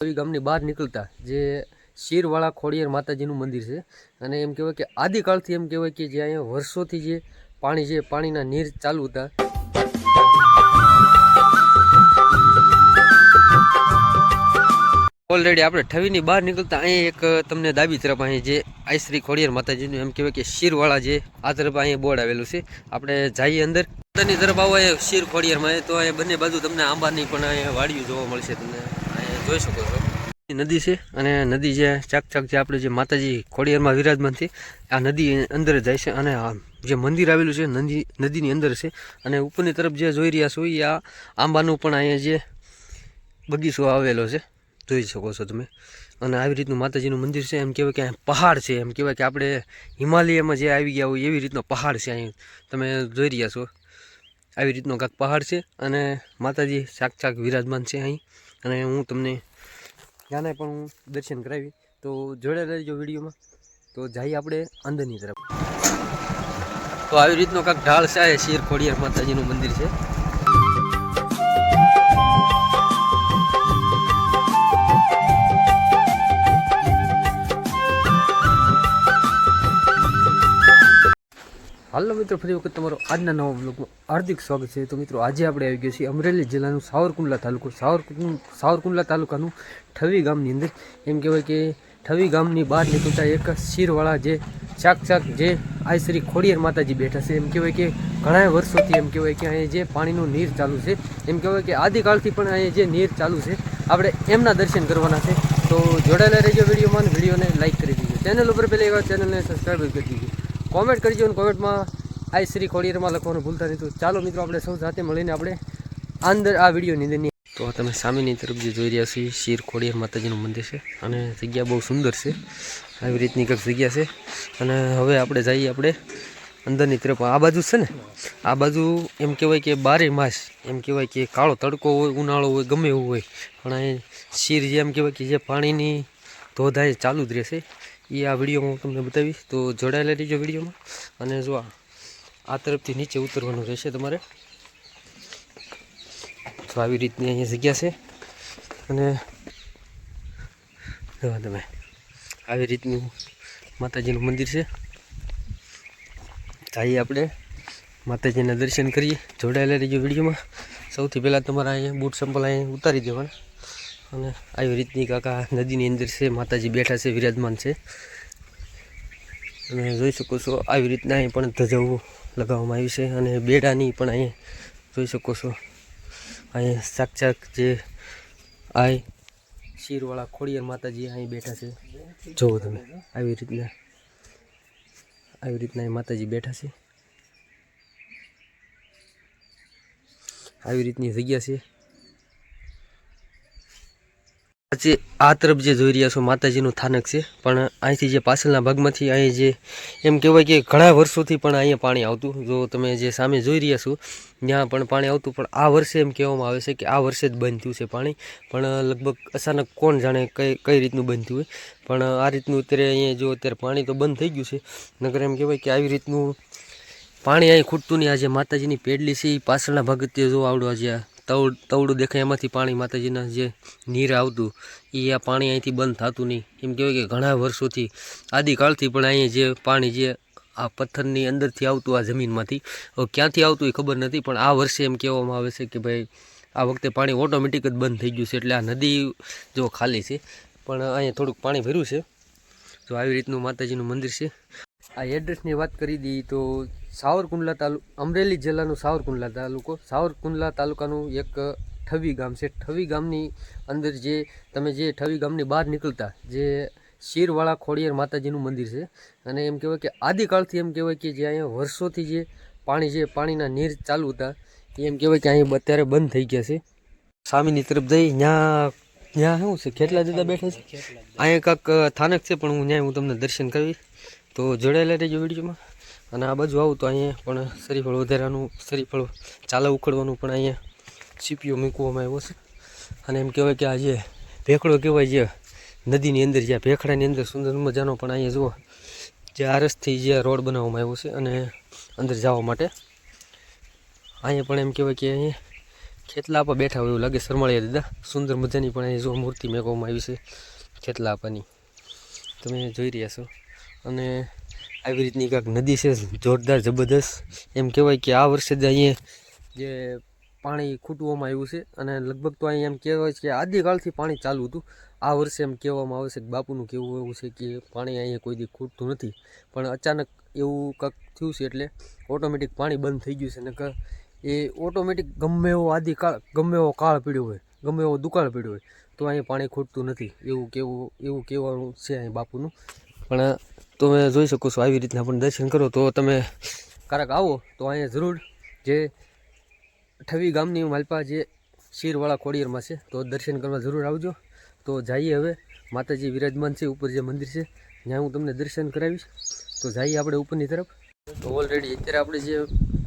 કવી ગામની બહાર નીકળતા, જે શીરવાળા ખોડિયાર માતાજીનું મંદિર છે. અને એમ કહેવાય કે આદિકાળથી એમ કહેવાય કે જે અહીંયા વર્ષોથી જે પાણી છે પાણીના નીર ચાલુ હતા. ઓલરેડી આપણે ઠવીની બહાર નીકળતા, અહીં એક તમને ડાબી તરફ અહીં જે આઈશ્રી ખોડિયાર માતાજીનું એમ કહેવાય કે શીરવાળા જે આ તરફ અહીં બોર્ડ આવેલું છે. આપણે જઈએ અંદર. અંદરની તરફ આવો એ શીર ખોડિયારમાં તો અહીં બંને બાજુ તમને આંબાની પણ અહીંયા વાડીઓ જોવા મળશે તમને. અહીંયા જોઈ શકો છો. નદી છે અને નદી જે ચાક ચાક જે આપણે જે માતાજી ખોડિયારમાં વિરાજમાન છે, આ નદી અંદર જાય છે અને જે મંદિર આવેલું છે, નદી, નદીની અંદર છે અને ઉપરની તરફ જે જોઈ રહ્યા છો એ આ આંબાનું પણ અહીંયા જે બગીચો આવેલો છે. જોઈ શકો છો તમે. અને આવી રીતનું માતાજીનું મંદિર છે, એમ કહેવાય કે અહીં પહાડ છે, એમ કહેવાય કે આપણે હિમાલયમાં જે આવી ગયા હોય એવી રીતનો પહાડ છે અહીં. તમે જોઈ રહ્યા છો. આવી રીતનો કાંક પહાડ છે અને માતાજી શાક ચાક વિરાજમાન છે અહીં. અને હું તમને ત્યાંને પણ હું દર્શન કરાવી. તો જોડે રહેજો વિડીયોમાં. તો જઈએ આપણે અંદરની તરફ. તો આવી રીતનો કાંક ઢાળ છે શિર ખોડિયાર માતાજીનું મંદિર છે. હાલો મિત્રો, ફરી વખત તમારો આજના નવા બ્લોગમાં હાર્દિક સ્વાગત છે. તો મિત્રો, આજે આપણે આવી ગયા છીએ અમરેલી જિલ્લાનું સાવરકુંડલા તાલુકો. સાવરકુંડ, સાવરકુંડલા તાલુકાનું ઠવી ગામની અંદર. એમ કહેવાય કે ઠવી ગામની બહાર નીકળતા એક શીરવાળા જે ચાક ચાક જે આ શ્રી ખોડિયાર માતાજી બેઠા છે. એમ કહેવાય કે ઘણા વર્ષોથી એમ કહેવાય કે અહીંયા જે પાણીનું નીર ચાલુ છે. એમ કહેવાય કે આદિકાળથી પણ અહીંયા જે નીર ચાલુ છે, આપણે એમના દર્શન કરવાના છે. તો જોડાયેલા રહેજો વિડીયોમાં વિડીયોને લાઈક કરી દીજો. ચેનલ ઉપર પહેલાં એવા ચેનલને સબસ્ક્રાઈબ કરી દીજો. કોમેન્ટ કરજો અને કોમેન્ટમાં આઈ શ્રી ખોડિયારમાં લખવાનું ભૂલતા નહીં ચાલો મિત્રો, આપણે સૌ સાથે મળીને આપણે અંદર આ વિડીયોની અંદરની તો તમે સામેની તરફ જે જોઈ રહ્યા છો શિર ખોડિયાર માતાજીનું મંદિર છે. અને જગ્યા બહુ સુંદર છે. આવી રીતની કંઈક જગ્યા છે. અને હવે આપણે જઈએ આપણે અંદરની તરફ. આ બાજુ છે ને? આ બાજુ એમ કહેવાય કે બારે માસ. એમ કહેવાય કે કાળો તડકો હોય, ઉનાળો હોય, ગમે એવું હોય. પણ અહીં શીર જે એમ કહેવાય કે જે પાણીની ધોધાય ચાલુ જ રહેશે. એ આ વિડીયોમાં હું તમને બતાવીશ. તો જોડાયેલા રહીજો વિડીયોમાં અને જો આ તરફથી નીચે ઉતરવાનું રહેશે તમારે. તો આવી રીતની અહીંયા જગ્યા છે. અને જો તમે, આવી રીતનું માતાજીનું મંદિર છે. જઈએ આપણે માતાજીના દર્શન કરીએ. જોડાયેલા રહીજો વિડીયોમાં. સૌથી પહેલાં તમારે અહીંયા બૂટ સંપલ અહીંયા ઉતારી દેવાના. અને આવી રીતની કાકા નદીની અંદર છે, માતાજી બેઠા છે, વિરાજમાન છે. અને જોઈ શકો છો, આવી રીતના અહીં પણ ધજાઓ લગાવવામાં આવી છે અને બેડાની પણ અહીં જોઈ શકો છો. અહીં સાક્ષાત જે આ શીરવાળા ખોડિયાર માતાજી અહીં બેઠા છે. જુઓ તમે, આવી રીતના આવી રીતના અહીં માતાજી બેઠા છે. આવી રીતની જગ્યા છે. આજે આ તરફ જે જોઈ રહ્યા છો માતાજીનું થાનક છે, પણ અહીંથી જે પાછળના ભાગમાંથી અહીં જે એમ કહેવાય કે ઘણા વર્ષોથી પણ અહીંયા પાણી આવતું. જો તમે જે સામે જોઈ રહ્યા છો, ત્યાં પણ પાણી આવતું, પણ આ વર્ષે એમ કહેવામાં આવે છે કે આ વર્ષે જ બંધ થયું છે પાણી. પણ લગભગ અચાનક કોણ જાણે કઈ કઈ રીતનું બંધ થયું હોય. પણ આ રીતનું અત્યારે અહીંયા જો અત્યારે પાણી તો બંધ થઈ ગયું છે નગર એમ કહેવાય કે આવી રીતનું પાણી અહીં ખૂટતું નહીં. આજે માતાજીની પેડલી છે એ પાછળના ભાગ તે જો આવડો જે આ તવડ તવડું દેખાય એમાંથી પાણી માતાજીના જે નીર આવતું એ આ પાણી અહીંથી બંધ થતું નહીં. એમ કહેવાય કે ઘણા વર્ષોથી, આદિકાળથી પણ અહીંયા જે પાણી જે આ પથ્થરની અંદરથી આવતું આ જમીનમાંથી, હવે ક્યાંથી આવતું એ ખબર નથી, પણ આ વર્ષે એમ કહેવામાં આવે છે કે ભાઈ, આ વખતે પાણી ઓટોમેટિક જ બંધ થઈ ગયું છે. એટલે આ નદી જો ખાલી છે, પણ અહીંયા થોડુંક પાણી ભર્યું છે. તો આવી રીતનું માતાજીનું મંદિર છે. આ એડ્રેસની વાત કરી દઈએ તો સાવરકુંડલા તાલુ અમરેલી જિલ્લાનું સાવરકુંડલા તાલુકો. સાવરકુંડલા તાલુકાનું એક ઠવી ગામ છે. ઠવી ગામની અંદર જે તમે જે ઠવી ગામની બહાર નીકળતા જે શીરવાળા ખોડિયાર માતાજીનું મંદિર છે અને એમ કહેવાય કે આદિકાળથી એમ કહેવાય કે જે અહીંયા વર્ષોથી જે પાણી જે પાણીના નીર ચાલુ હતા એમ કહેવાય કે અહીંયા અત્યારે બંધ થઈ ગયા છે. સામેની તરફ જઈ ત્યાં ત્યાં શું છે? ખેટલા જતા બેઠા છે? અહીંયા કાંક થાનક છે પણ હું ત્યાં હું તમને દર્શન કરવીશ તો જોડાયેલા રહેજો વિડીયોમાં. અને આ બાજુ આવું તો અહીંયા પણ શરીફળ વધારાનું, શરીફળ ચાલા ઉખડવાનું પણ અહીંયા સીપીઓ મૂકવામાં આવ્યો છે. અને એમ કહેવાય કે આ જે ભેખડો કહેવાય જે નદીની અંદર, જ્યાં ભેખડાની અંદર સુંદર મજાનો પણ અહીંયા જુઓ, જે આરસથી જે રોડ બનાવવામાં આવ્યો છે અને અંદર જવા માટે. અહીંયા પણ એમ કહેવાય કે અહીંયા ખેતલા આપા બેઠા હોય એવું લાગે શરમાળિયા દીધા. સુંદર મજાની પણ અહીં જો મૂર્તિ મેકવામાં આવી છે ખેતલા આપવાની તમે જોઈ રહ્યા છો. અને આવી રીતની કાંઈક નદી છે, જોરદાર, જબરદસ્ત. એમ કહેવાય કે આ વર્ષે જ અહીંયા જે પાણી ખૂટવામાં આવ્યું છે અને લગભગ તો અહીં એમ કહેવાય છે કે આદિકાળથી પાણી ચાલુ હતું. આ વર્ષે એમ કહેવામાં આવે છે કે બાપુનું કહેવું એવું છે કે પાણી અહીંયા કોઈ દી ખૂટતું નથી. પણ અચાનક એવું કાંક થયું છે એટલે ઓટોમેટિક પાણી બંધ થઈ ગયું છે. અને એ ઓટોમેટિક ગમે એવો આદિકાળ, ગમે એવો કાળ પીડ્યો હોય, ગમે એવો દુકાળ પીડ્યો હોય, તો અહીં પાણી ખૂટતું નથી. એવું કેવું એવું કહેવાનું છે અહીં બાપુનું. પણ તમે જોઈ શકો છો આવી રીતના પણ દર્શન કરો. તો તમે ક્યારેક આવો, તો અહીંયા જરૂર જે ઠવી ગામની માલપા જે શીરવાળા ખોડિયારમાં છે, તો દર્શન કરવા જરૂર આવજો. તો જઈએ હવે. માતાજી વિરાજમાન છે, ઉપર જે મંદિર છે, ત્યાં હું તમને દર્શન કરાવીશ. તો જઈએ આપણે ઉપરની તરફ. તો ઓલરેડી અત્યારે આપણે જે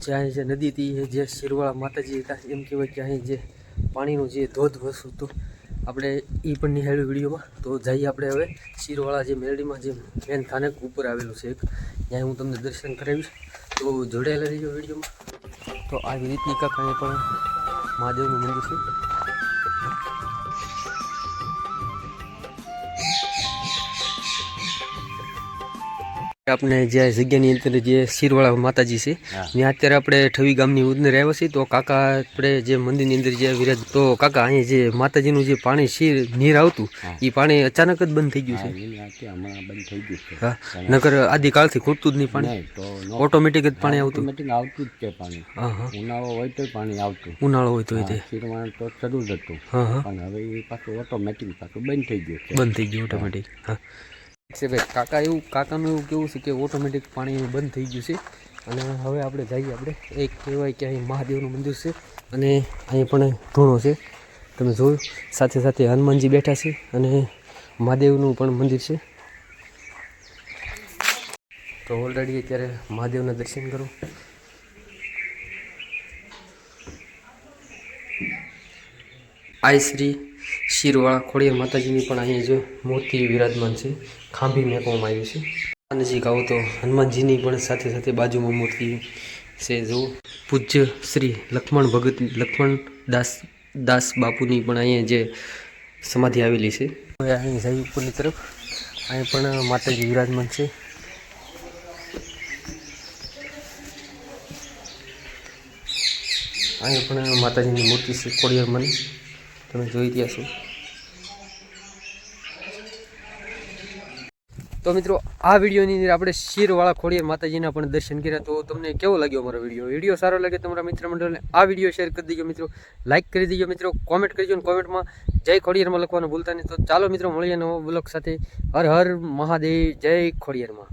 જ્યાં જે નદી હતી, જે શીરવાળા માતાજી હતા, એમ કહેવાય કે અહીં જે પાણીનું જે ધોધ વસું હતું આપણે એ પણ નિહાળ્યું વિડીયોમાં. તો જઈએ આપણે હવે શીરવાળા જે મેરડીમાં જે મેન સ્થાનક ઉપર આવેલું છે એક. ત્યાં હું તમને દર્શન કરાવીશ. તો જોડાયેલા રહીજો વિડીયોમાં. તો આવી રીતની કાંઈ પણ મહાદેવનું મંદિર છે. આપણે જે જગ્યાની અંદર જે શીરવાળા માતાજી છે ત્યાં અત્યારે આપણે ઠવી ગામની ઉંદર આવ્યા છીએ. તો કાકા આપણે જે મંદિરની અંદર જે વિરાજ તો કાકા અહીંયા જે માતાજીનું જે પાણી શીર નીર આવતું એ પાણી અચાનક જ બંધ થઈ ગયું છે. બંધ થઈ ગયું છે. હા. નકર આદિકાળથી ખૂટતું જ નહીં પાણી. ઓટોમેટિક જ પાણી આવતું. આવતું જ છે પાણી. ઉનાળો હોય તો પાણી આવતું. ઉનાળો હોય તો. શીરવાણ તો શરૂ જ હતું. પણ હવે એ પાછું ઓટોમેટિક પાછું બંધ થઈ ગયું બંધ થઈ ગયું ઓટોમેટિક હા. છે ભાઈ, કાકા એવું, કાકાનું એવું કેવું છે કે ઓટોમેટિક પાણી બંધ થઈ ગયું છે. અને હવે આપણે જઈએ આપણે. એક કહેવાય કે અહીં મહાદેવનું મંદિર છે અને અહીં પણ ધૂણો છે. તમે જોયું? સાથે સાથે હનુમાનજી બેઠા છે અને મહાદેવનું પણ મંદિર છે. તો ઓલરેડી અત્યારે મહાદેવના દર્શન કરો. આઈ શ્રી શીરવાળા ખોડિયાર માતાજીની પણ અહીંયા જો મૂર્તિ વિરાજમાન છે. ખાંભી મેકવામાં આવ્યું છે. આ નજીક આવો તો હનુમાનજીની પણ સાથે સાથે બાજુમાં મૂર્તિ છે જો. પૂજ્ય શ્રી લક્ષ્મણ ભગત, લક્ષ્મણ દાસ દાસ બાપુની પણ અહીંયા જે સમાધિ આવેલી છે. હવે અહીં જઈ ઉપરની તરફ. અહીં પણ માતાજી વિરાજમાન છે. અહીંયા પણ માતાજીની મૂર્તિ છે ખોડિયારમાંની તમે જોઈ રહ્યા છો. તો મિત્રો, આ વિડીયોની અંદર આપણે શીરવાળા ખોડિયાર માતાજીના પણ દર્શન કર્યા. તો તમને કેવો લાગ્યો અમારો વીડિયો? વીડિયો સારો લાગે તમારા મિત્ર મંડળને આ વીડિયો શેર કરી દીજો મિત્રો. લાઇક કરી દીજો મિત્રો. કોમેન્ટ કરજો અને કોમેન્ટમાં જય ખોડિયારમાં લખવાનું ભૂલતા નહીં. તો ચાલો મિત્રો, મળીએ નવો બ્લોગ સાથે. હર હર મહાદેવ, જય ખોડિયારમાં.